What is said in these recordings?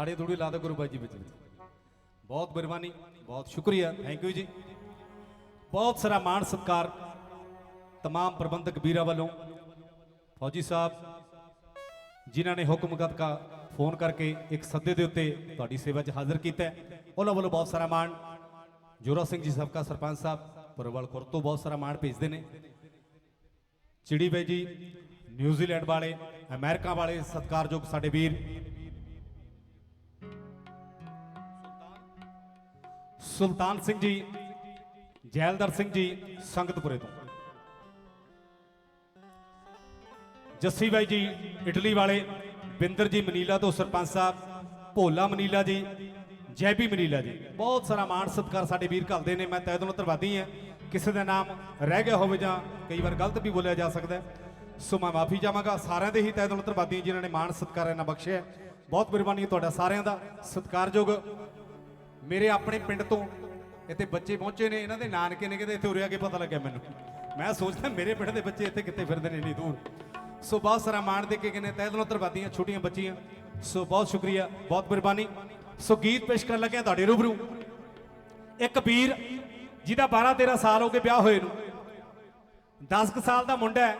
ਤਾੜੇ ਤੂੜੀ ਲਾ ਦੇ ਗੁਰੂ ਬਾਈ ਜੀ ਵਿੱਚ ਵਿੱਚ ਬਹੁਤ ਮਿਹਰਬਾਨੀ ਬਹੁਤ ਸ਼ੁਕਰੀਆ ਥੈਂਕ ਯੂ ਜੀ ਬਹੁਤ ਸਾਰਾ ਮਾਣ ਸਤਿਕਾਰ तमाम ਪ੍ਰਬੰਧਕ ਵੀਰਾਂ ਵੱਲੋਂ ਫੌਜੀ ਸਾਹਿਬ ਜਿਨ੍ਹਾਂ ਨੇ ਹੁਕਮ ਗਤਕਾ ਫੋਨ ਕਰਕੇ ਇੱਕ ਸੱਦੇ ਦੇ ਉੱਤੇ ਤੁਹਾਡੀ ਸੇਵਾ 'ਚ ਹਾਜ਼ਰ ਕੀਤਾ ਹੈ ਉਹਨਾਂ ਵੱਲੋਂ ਬਹੁਤ ਸਾਰਾ ਮਾਣ ਜੋਰਾ ਸਿੰਘ ਜੀ ਸਬਕਾ ਸਰਪੰਚ ਸਾਹਿਬ ਪੁਰਵਲ ਖੁਰ ਤੋਂ ਬਹੁਤ ਸਾਰਾ ਮਾਣ ਭੇਜਦੇ ਨੇ ਚਿੜੀ ਬਾਈ ਜੀ ਨਿਊਜ਼ੀਲੈਂਡ ਵਾਲੇ ਅਮਰੀਕਾ ਵਾਲੇ ਸਤਿਕਾਰਯੋਗ ਸਾਡੇ ਵੀਰ ਸੁਲਤਾਨ ਸਿੰਘ ਜੀ, ਜੈਲਦਰ ਸਿੰਘ ਜੀ, ਸੰਗਤਪੁਰੇ ਤੋਂ। ਜੱਸੀ ਬਾਈ ਜੀ, ਇਟਲੀ ਵਾਲੇ, ਬਿੰਦਰ ਜੀ ਮਨੀਲਾ ਤੋਂ ਸਰਪੰਚ ਸਾਹਿਬ, ਭੋਲਾ ਮਨੀਲਾ ਜੀ ਜੈਬੀ ਮਨੀਲਾ ਜੀ। ਬਹੁਤ ਸਾਰਾ ਮਾਣ ਸਤਿਕਾਰ ਸਾਡੇ ਵੀਰ ਘੱਲਦੇ ਨੇ, ਮੈਂ ਤਹਿ ਦਿਲੋਂ ਧੰਨਵਾਦੀ ਹਾਂ। ਕਿਸੇ ਦਾ ਨਾਮ ਰਹਿ ਗਿਆ ਹੋਵੇ ਜਾਂ ਕਈ ਵਾਰ ਗਲਤ ਵੀ ਬੋਲਿਆ ਜਾ ਸਕਦਾ ਸੋ ਮੈਂ ਮਾਫੀ ਚਾਹਾਂਗਾ। ਸਾਰਿਆਂ ਦੇ ਹੀ ਤਹਿ ਦਿਲੋਂ ਧੰਨਵਾਦੀ ਜਿਨ੍ਹਾਂ ਨੇ ਮਾਣ ਸਤਿਕਾਰ ਇਹਨਾਂ ਬਖਸ਼ਿਆ ਬਹੁਤ ਮਿਹਰਬਾਨੀ ਤੁਹਾਡਾ ਸਾਰਿਆਂ ਦਾ। ਸਤਿਕਾਰਯੋਗ ਮੇਰੇ ਆਪਣੇ ਪਿੰਡ ਤੋਂ ਇੱਥੇ ਬੱਚੇ ਪਹੁੰਚੇ ਨੇ, ਇਹਨਾਂ ਦੇ ਨਾਨਕੇ ਨੇ ਕਿਤੇ ਇੱਥੇ ਉਰੇ ਆ ਕੇ ਪਤਾ ਲੱਗਿਆ ਮੈਨੂੰ। ਮੈਂ ਸੋਚਦਾ ਮੇਰੇ ਪਿੰਡ ਦੇ ਬੱਚੇ ਇੱਥੇ ਕਿੱਥੇ ਫਿਰਦੇ ਨੇ, ਇੰਨੀ ਦੂਰ। ਸੋ ਬਹੁਤ ਸਾਰਾ ਮਾਣ ਦੇ ਕੇ ਕਿਨੇ ਤਹਿ ਦਿਲੋਂ ਧੰਨਵਾਦੀਆਂ ਛੋਟੀਆਂ ਬੱਚੀਆਂ। ਸੋ ਬਹੁਤ ਸ਼ੁਕਰੀਆ, ਬਹੁਤ ਮਿਹਰਬਾਨੀ। ਸੋ ਗੀਤ ਪੇਸ਼ ਕਰਨ ਲੱਗਿਆ ਤੁਹਾਡੇ ਰੂਬਰੂ। ਇੱਕ ਵੀਰ, ਜਿਹਦਾ 12 13 ਸਾਲ ਹੋ ਕੇ ਵਿਆਹ ਹੋਏ ਨੂੰ। 10 ਕੁ ਸਾਲ ਦਾ ਮੁੰਡਾ ਹੈ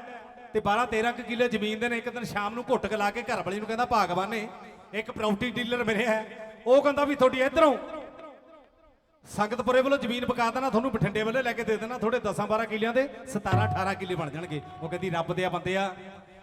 ਤੇ 12 13 ਕੁ ਕਿੱਲੇ ਜ਼ਮੀਨ ਦੇ ਨੇ, ਇੱਕ ਦਿਨ ਸ਼ਾਮ ਨੂੰ ਘੁੱਟ ਕੇ ਲਾ ਕੇ ਘਰ ਵਾਲੀ ਨੂੰ ਕਹਿੰਦਾ, ਭਾਗਵਾਨ ਨੇ ਇੱਕ ਪ੍ਰਾਪਰਟੀ ਡੀਲਰ ਮਿਲਿਆ ਹੈ। ਉਹ ਕਹਿੰਦਾ ਵੀ ਤੁਹਾਡੀ ਇਧਰੋਂ ਸੰਗਤਪੁਰੇ ਵੱਲੋਂ ਜ਼ਮੀਨ ਪਕਾ ਦੇਣਾ, ਤੁਹਾਨੂੰ ਬਠਿੰਡੇ ਵੱਲੋਂ ਲੈ ਕੇ ਦੇ ਦੇਣਾ, ਤੁਹਾਡੇ 10 12 ਕਿੱਲਿਆਂ ਦੇ 17 18 ਕਿੱਲੇ ਬਣ ਜਾਣਗੇ। ਉਹ ਕਹਿੰਦੀ, ਰੱਬ ਦੇ ਆ ਬੰਦੇ ਆ।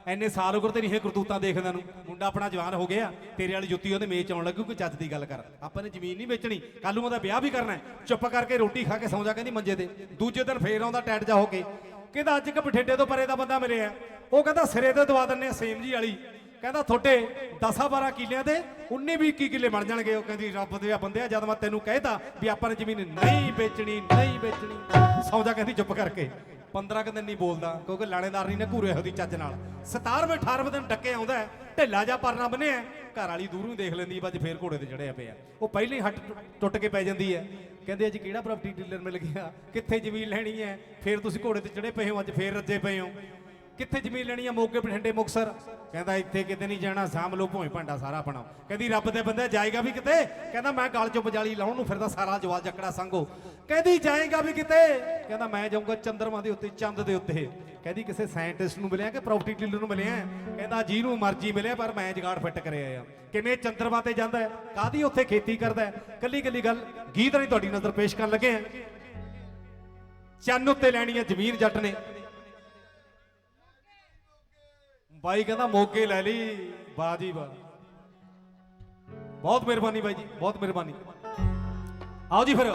ਐਨੇ ਸਾਲ ਉਗਰ ਤੇ ਨਹੀਂ ਇਹ ਕਰਤੂਤਾਂ ਦੇਖਦਾ ਨੂੰ। ਮੁੰਡਾ ਆਪਣਾ ਜਵਾਨ ਹੋ ਗਿਆ, ਤੇਰੇ ਵਾਲੀ ਜੁੱਤੀ ਉਹਦੇ ਮੇਚ ਆਉਣ ਲੱਗੂ, ਕੋਈ ਚੱਜ ਦੀ ਗੱਲ ਕਰ। ਆਪਾਂ ਨੇ ਜ਼ਮੀਨ ਨਹੀਂ ਵੇਚਣੀ ਕੱਲ ਨੂੰ ਉਹਦਾ ਵਿਆਹ ਵੀ ਕਰਨਾ ਚੁੱਪ ਕਰਕੇ ਰੋਟੀ ਖਾ ਕੇ ਸੌਂ ਜਾ, ਕਹਿੰਦੀ ਮੰਜੇ ਤੇ। ਦੂਜੇ ਦਿਨ ਫੇਰ ਆਉਂਦਾ ਟੈਟ ਜਾ ਹੋ ਕੇ। ਕਹਿੰਦਾ, ਅੱਜ ਇੱਕ ਬਠਿੰਡੇ ਤੋਂ ਪਰੇ ਦਾ ਬੰਦਾ ਮਿਲਿਆ ਉਹ ਕਹਿੰਦਾ, ਸਿਰੇ ਤੇ ਦਵਾ ਦਿੰਨੇ ਆ ਸੇਮ ਜੀ ਵਾਲੀ। ਕਹਿੰਦਾ ਤੁਹਾਡੇ 10 12 ਕਿੱਲਿਆਂ ਦੇ 19 ਵੀ 21 ਕਿੱਲੇ ਬਣ ਜਾਣਗੇ। ਉਹ ਕਹਿੰਦੀ, ਰੱਬ ਦੇ ਆ ਬੰਦਿਆ, ਜਦ ਮੈਂ ਤੈਨੂੰ ਕਹਿਤਾ ਵੀ ਆਪਾਂ ਨੇ ਜ਼ਮੀਨ ਨਹੀਂ ਵੇਚਣੀ ਨਹੀਂ ਵੇਚਣੀ। ਸੌਂ ਕਹਿੰਦੀ ਚੁੱਪ ਕਰਕੇ। 15 ਕੁ ਦਿਨ ਨਹੀਂ ਬੋਲਦਾ, ਕਿਉਂਕਿ ਲਾਣੇਦਾਰ ਨਹੀਂ ਨੇ ਘੂਰੇ ਉਹਦੀ ਚੱਜ ਨਾਲ। 17ਵੇਂ 18ਵੇਂ ਦਿਨ ਡੱਕੇ ਆਉਂਦਾ ਢਿੱਲਾ ਜਾ ਪਰਨਾ ਬੰਨਿਆ ਘਰ ਵਾਲੀ ਦੂਰੋਂ ਹੀ ਦੇਖ ਲੈਂਦੀ ਬੱਜ ਫੇਰ ਘੋੜੇ ਤੇ ਚੜਿਆ ਪਿਆ। ਉਹ ਪਹਿਲਾਂ ਹੀ ਹੱਟ ਟੁੱਟ ਕੇ ਪੈ ਜਾਂਦੀ ਹੈ। ਕਹਿੰਦੇ, ਅੱਜ ਕਿਹੜਾ ਪ੍ਰਾਪਰਟੀ ਡੀਲਰ ਮਿਲ ਗਿਆ? ਕਿੱਥੇ ਜ਼ਮੀਨ ਲੈਣੀ ਹੈ? ਫੇਰ ਤੁਸੀਂ ਘੋੜੇ ਤੇ ਚੜੇ ਪਏ ਹੋ, ਅੱਜ ਫੇਰ ਰੱਜੇ ਪਏ ਹੋ। ਕਿੱਥੇ ਜ਼ਮੀਨ ਲੈਣੀ ਆ? ਮੋਗੇ ਬਠਿੰਡੇ ਮੁਕਸਰ। ਕਹਿੰਦਾ, ਇੱਥੇ ਕਿਤੇ ਨਹੀਂ ਜਾਣਾ, ਸਾਂਭ ਲਓ ਭੋਏ ਭਾਂਡਾ ਸਾਰਾ ਆਪਣਾ। ਕਹਿੰਦੀ, ਰੱਬ ਦੇ ਬੰਦੇ, ਜਾਏਗਾ ਵੀ ਕਿਤੇ? ਕਹਿੰਦਾ, ਮੈਂ ਗਲ ਚੋਂ ਬਜਾਲੀ ਲਾਉਣ ਨੂੰ ਫਿਰਦਾ, ਸਾਰਾ ਜਵਾਲ ਜੱਕੜਾ ਸੰਗੋ ਕਹਿੰਦੀ, ਜਾਏਗਾ ਵੀ ਕਿਤੇ? ਕਹਿੰਦਾ, ਮੈਂ ਜਾਊਂਗਾ ਚੰਦਰਮਾ ਦੇ ਉੱਤੇ, ਚੰਦ ਦੇ ਉੱਤੇ। ਕਹਿੰਦੀ, ਕਿਸੇ ਸਾਇੰਟਿਸਟ ਨੂੰ ਮਿਲਿਆ ਕਿ ਪ੍ਰਾਪਰਟੀ ਡੀਲਰ ਨੂੰ ਮਿਲਿਆ? ਕਹਿੰਦਾ, ਜਿਹਨੂੰ ਮਰਜ਼ੀ ਮਿਲਿਆ, ਪਰ ਮੈਂ ਜਗਾੜ ਫਿੱਟ ਕਰਿਆ ਆ। ਕਿਵੇਂ ਚੰਦਰਮਾ ਤੇ ਜਾਂਦਾ ਹੈ? ਕਾਦੀ ਉੱਥੇ ਖੇਤੀ ਕਰਦਾ ਹੈ? ਕੱਲੀ ਕੱਲੀ ਗੱਲ, ਗੀਤ ਨਹੀਂ ਤੁਹਾਡੀ ਨਜ਼ਰ ਪੇਸ਼ ਕਰਨ ਲੱਗੇ ਆ। ਚੰਨ ਉੱਤੇ ਲੈਣੀ ਹੈ ਜ਼ਮੀਨ ਜੱਟ ਨੇ। ਬਾਈ ਕਹਿੰਦਾ ਮੋਗੇ ਲੈ ਲਈ ਵਾਹ ਜੀ ਵਾਹ ਬਹੁਤ ਮਿਹਰਬਾਨੀ ਬਾਈ ਜੀ, ਬਹੁਤ ਮਿਹਰਬਾਨੀ। ਆਓ ਜੀ ਫਿਰ।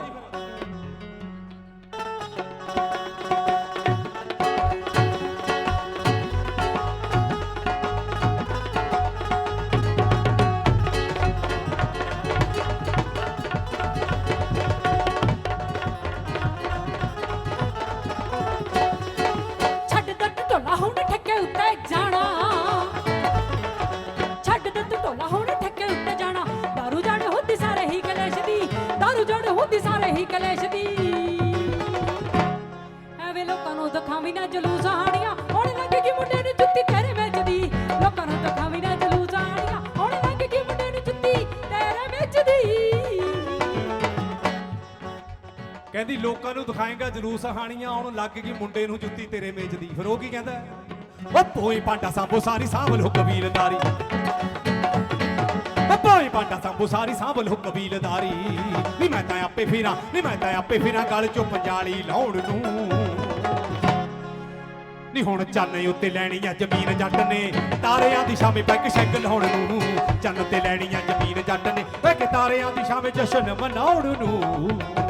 ਨਾ ਜਲੂਸ ਹਾਣੀਆਂ ਹੁਣ ਲੱਗੇਗੀ ਮੁੰਡੇ ਨੂੰ ਜੁੱਤੀ ਤੇਰੇ ਵਿੱਚ ਲੋਕਾਂ ਨੂੰ ਦਿਖਾਵੀ ਨਾ ਜਲੂਸ ਹਾਣੀਆਂ ਹੁਣ ਲੱਗੇਗੀ ਮੁੰਡੇ ਨੂੰ ਜੁੱਤੀ ਤੇਰੇ ਵਿੱਚ ਕਹਿੰਦੀ, ਲੋਕਾਂ ਨੂੰ ਦਿਖਾਏਗਾ ਜਲੂਸ ਹਾਣੀਆਂ ਆਉਣ ਲੱਗ ਗਈ ਮੁੰਡੇ ਨੂੰ ਜੁੱਤੀ ਤੇਰੇ ਮੇਚ ਫਿਰ ਉਹ ਕੀ ਕਹਿੰਦਾ ਓ ਭੋਏ ਪਾਂਡਾ ਸਾਂਭੋ ਸਾਰੀ, ਸਾਂਭ ਲੋ ਕਬੀਲਦਾਰੀ ਓ ਭੋਏ ਪਾਂਡਾ ਸਾਂਭੋ ਸਾਰੀ, ਸਾਂਭ ਲੋ ਕਬੀਲਦਾਰੀ ਨੀ ਮੈਂ ਤਾਂ ਆਪੇ ਫਿਰਾਂ, ਨੀ ਮੈਂ ਤਾਂ ਆਪੇ ਫਿਰਾਂ ਗਲ ਚੋਂ ਪੰਜਾਲੀ ਲਾਉਣ ਨੂੰ। ਨੀ ਹੁਣ ਚੰਨ ਉੱਤੇ ਲੈਣੀ ਆ ਜ਼ਮੀਨ ਜੱਟ ਨੇ। ਤਾਰਿਆਂ ਦੀ ਛਾਵੇਂ ਪੈਕ ਸ਼ੈਗ ਲਾਉਣ ਨੂੰ। ਚੰਨ ਤੇ ਲੈਣੀ ਆ ਜ਼ਮੀਨ ਜੱਟ ਨੇ। ਵੇ ਕਿ ਤਾਰਿਆਂ ਦੀ ਛਾਵੇਂ ਜਸ਼ਨ ਮਨਾਉਣ ਨੂੰ।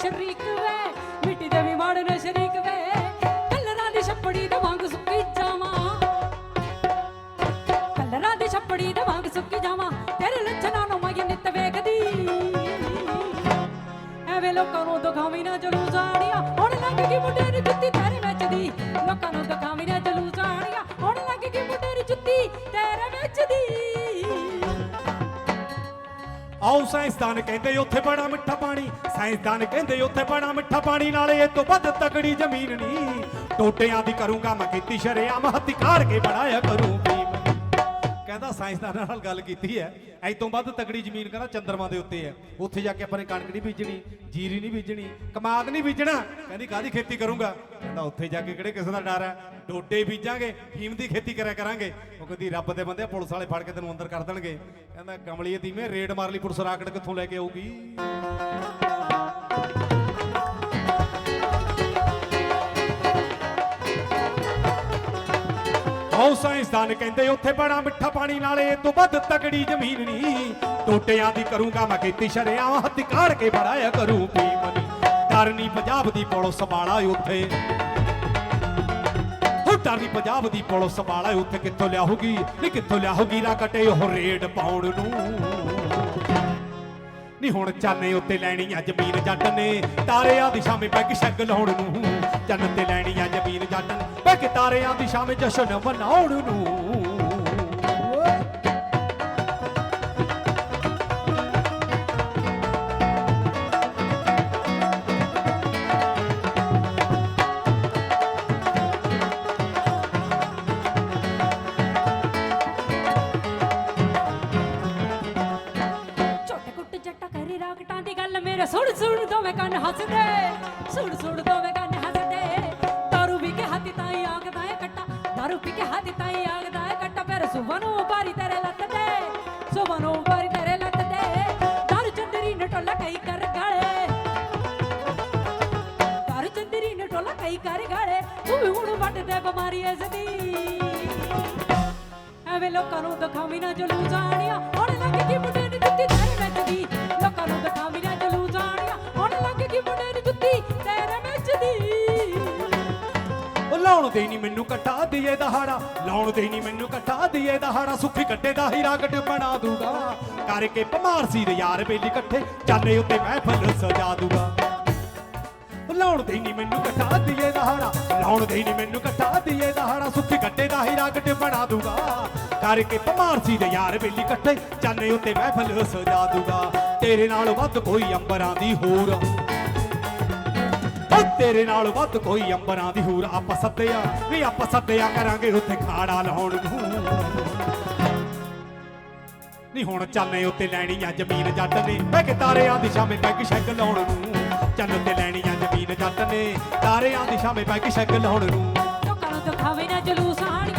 ਸ਼ਰੀਕ ਵੇ, ਮਿੱਟੀ ਦੇ ਵੀ ਮਾਣ ਨਾ ਸ਼ਰੀਕ ਵੇ। ਕਲਰਾਂ ਦੀ ਛੱਪੜੀ ਦੇ ਵਾਂਗ ਸੁੱਕੀ ਜਾਵਾਂ। ਕਲਰਾਂ ਦੀ ਛੱਪੜੀ ਦੇ ਵਾਂਗ ਸੁੱਕੀ ਜਾਵਾਂ, ਤੇਰੇ ਲੱਛਣਾਂ ਨੂੰ ਮੈਂ ਨਿਤ ਵੇਖਦੀ। ਐਵੇਂ ਲੋਕਾਂ ਨੂੰ ਦਿਖਾਵੀ ਨਾ ਜਲੂਸ ਆੜੀਆਂ ਹੁਣ ਲੱਗ ਗਈ ਮੁੰਡੇ ਨੂੰ ਜੁੱਤੀ, ਤੇਰੇ ਵਿੱਚ ਦੀ। ਲੋਕਾਂ ਨੂੰ ਆਓ ਸਾਇੰਸਦਾਨ ਕਹਿੰਦੇ ਉੱਥੇ ਬੜਾ ਮਿੱਠਾ ਪਾਣੀ, ਸਾਇੰਸਦਾਨ ਕਹਿੰਦੇ ਉੱਥੇ ਬੜਾ ਮਿੱਠਾ ਪਾਣੀ, ਨਾਲੇ ਇਹ ਤੋਂ ਵੱਧ ਤਕੜੀ ਜ਼ਮੀਨ ਨਹੀਂ ਟੋਟਿਆਂ ਦੀ ਕਰੂੰਗਾ ਮੈਂ ਕੀਤੀ ਸ਼ਰੇਆਮ, ਹੱਥੀ ਕਾੜ ਕੇ ਬਣਾਇਆ ਕਰੂੰ ਕਹਿੰਦਾ ਸਾਇੰਸਦਾਨਾਂ ਨਾਲ ਗੱਲ ਕੀਤੀ ਹੈ। ਐ ਤੋਂ ਵੱਧ ਤਕੜੀ ਜ਼ਮੀਨ ਕਹਿੰਦਾ ਚੰਦਰਮਾ ਦੇ ਉੱਤੇ ਹੈ। ਉੱਥੇ ਜਾ ਕੇ ਆਪਾਂ ਨੇ ਕਣਕ ਨਹੀਂ ਬੀਜਣੀ, ਜੀਰੀ ਨਹੀਂ ਬੀਜਣੀ, ਕਮਾਦ ਨਹੀਂ ਬੀਜਣਾ। ਕਹਿੰਦੀ ਕਾਦੀ ਖੇਤੀ ਕਰੂੰਗਾ? ਕਹਿੰਦਾ, ਉੱਥੇ ਜਾ ਕੇ ਕਿਹੜੇ ਕਿਸੇ ਦਾ ਡਰ ਹੈ? ਡੋਡੇ ਬੀਜਾਂਗੇ ਫੀਮ ਦੀ ਖੇਤੀ ਕਰਿਆ ਕਰਾਂਗੇ। ਉਹ ਕਹਿੰਦੀ, ਰੱਬ ਦੇ ਬੰਦੇ ਪੁਲਿਸ ਵਾਲੇ ਫੜ ਕੇ ਤੈਨੂੰ ਅੰਦਰ ਕਰ ਦੇਣਗੇ। ਕਹਿੰਦਾ, ਕਮਲੀਏ ਦੀਵੇਂ ਰੇਡ ਮਾਰ ਲਈ ਪੁਲਿਸ, ਰਾਕਟ ਕਿੱਥੋਂ ਲੈ ਕੇ ਆਊਗੀ? ਆਓ ਸਾਇੰਸਦਾਨ ਕਹਿੰਦੇ ਉੱਥੇ ਬੜਾ ਮਿੱਠਾ ਪਾਣੀ ਨਾਲੇ ਇਹ ਤੋਂ ਵੱਧ ਤਕੜੀ ਜ਼ਮੀਨ ਨਹੀਂ ਟੋਟਿਆਂ ਦੀ ਕਰੂੰਗਾ ਮੈਂ ਕੀਤੀ ਸ਼ਰਿਆਮ, ਹੱਥ ਕਾੜ ਕੇ ਬੜਾਇਆ ਕਰੂੰ ਭੀਮਨੀ ਡਰ ਪੰਜਾਬ ਦੀ ਪੁਲਿਸ ਵਾਲਾ ਉੱਥੇ। ਹੋ ਪੰਜਾਬ ਦੀ ਪੁਲਿਸ ਵਾਲਾ ਉੱਥੇ ਕਿੱਥੋਂ ਲਿਆਹੂਗੀ ਨਹੀਂ ਕਿੱਥੋਂ ਲਿਆਹੂਗੀ ਨਾ ਕਟੇ ਉਹ ਰੇਡ ਪਾਉਣ ਨੂੰ। ਨੀ ਹੁਣ ਚਾਨੇ ਉੱਤੇ ਲੈਣੀ ਆ ਜ਼ਮੀਨ ਜੱਟ ਨੇ, ਤਾਰਿਆਂ ਦੀ ਸ਼ਾਮੇ ਪੈਗ ਸ਼ੱਗ ਲਾਉਣ ਨੂੰ। ਚੰਨ ਤੇ ਲੈਣੀ ਤਾਰਿਆਂ ਦੀ ਸ਼ਾਮੇ ਜਸ਼ਨ ਮਨਾਉਣ ਨੂੰ। ਝੁੱਟ ਕੁੱਟ ਜੱਟਾ ਕਰੇ ਰਾਕਟਾਂ ਦੀ ਗੱਲ ਮੇਰੇ ਸੁਣ ਸੁਣ ਦੋਵੇਂ ਕੰਨ ਹੱਸਦੇ। ਸੁਣ ਸੁਣ ਦੋਵੇਂ ਆਗਦਾ ਏ ਕੱਟਾ, ਦਾਰੂ ਪੀ ਕੇ ਹਾਥੀ ਤਾਈ ਆਗਦਾ ਏ ਕੱਟਾ। ਫਿਰ ਸੁਬਹ ਨੂੰ ਬਾਰੀ ਤੇਰੇ ਲੱਤ ਤੇ, ਸੁਬਹ ਨੂੰ ਬਾਰੀ ਤੇਰੇ ਲੱਤ ਤੇ। ਦਾਰੂ ਚੰਦਰੀ ਨੇ ਟੋਲਾ ਕਈ ਕਰ ਗਾਲੇ। ਦਾਰੂ ਚੰਦਰੀ ਨੇ ਟੋਲਾ ਕਈ ਕਰ ਗਾਲੇ। ਤੂੰ ਵੀ ਹੁਣ ਵੱਟਦੇ ਬਿਮਾਰੀ ਐ ਸਦੀ। ਐਵੇਂ ਲੋਕਾਂ ਨੂੰ ਦਿਖਾਵੀ ਨਾ ਜਲੂ ਜਾਣੀਆਂ ਹੁਣ ਲੱਗ ਗਈ ਮੁੰਡੇ ਨੂੰ ਜੁੱਤੀ ਤੇਰੇ ਵਿੱਚ ਦੀ। ਲਾਉਣ ਦੇ ਨਹੀਂ ਮੈਨੂੰ ਕਟਾ ਦੀਏ ਦਹਾੜਾ, ਲਾਉਣ ਦੇ ਨਹੀਂ ਮੈਨੂੰ ਕਟਾ ਦੀਏ ਦਹਾੜਾ, ਸੁੱਖੀ ਕੱਟੇ ਦਾ ਹੀਰਾ ਗੱਡ ਬਣਾ ਦੂਗਾ। ਕਰਕੇ ਭਮਾਰ ਸੀ ਦੇ ਯਾਰ ਬੇਲੀ ਇਕੱਠੇ ਚਾਨੇ ਉੱਤੇ ਮਹਿਫਲ ਸਜਾ ਦੂਗਾ। ਲਾਉਣ ਦੇ ਨਹੀਂ ਮੈਨੂੰ ਕਟਾ ਦੀਏ ਦਹਾੜਾ, ਲਾਉਣ ਦੇ ਨਹੀਂ ਮੈਨੂੰ ਕਟਾ ਦੀਏ ਦਹਾੜਾ, ਸੁੱਖੀ ਕੱਟੇ ਦਾ ਹੀਰਾ ਗੱਡ ਬਣਾ ਦੂਗਾ। ਕਰਕੇ ਭਮਾਰ ਸੀ ਦੇ ਯਾਰ ਬੇਲੀ ਇਕੱਠੇ ਚਾਨੇ ਉੱਤੇ ਮਹਿਫਲ ਸਜਾ ਦੂਗਾ। ਤੇਰੇ ਨਾਲ ਵੱਧ ਕੋਈ ਅੰਬਰਾਂ ਦੀ ਹੋਰ। ਓ ਤੇਰੇ ਨਾਲ ਵੱਧ ਕੋਈ ਅੰਬਰਾਂ ਦੀ ਹੂਰ ਆਪਾਂ ਸੱਦਿਆ। ਵੀ ਆਪਾਂ ਸੱਦਿਆ ਕਰਾਂਗੇ ਉੱਥੇ ਖਾੜਾ ਲਾਉਣ ਨੂੰ। ਨਹੀਂ ਹੁਣ ਚਾਨੇ ਉੱਤੇ ਲੈਣੀ ਆ ਜ਼ਮੀਨ ਜੱਟ ਨੇ। ਮੈਂ ਕੇ ਤਾਰਿਆਂ ਦੀ ਸ਼ਾਮੇ ਪੈਗ ਸ਼ੈਗ ਲਾਉਣ ਨੂੰ। ਚੰਨ ਉੱਤੇ ਲੈਣੀ ਆ ਜ਼ਮੀਨ ਜੱਟ ਨੇ। ਤਾਰਿਆਂ ਦੀ ਸ਼ਾਮੇ ਪੈਗ ਸ਼ੈਗ ਲਾਉਣ ਨੂੰ। ਲੋਕਾਂ ਨੂੰ ਦਿਖਾਵੇ ਨਾ ਜਲੂਸ ਆਣ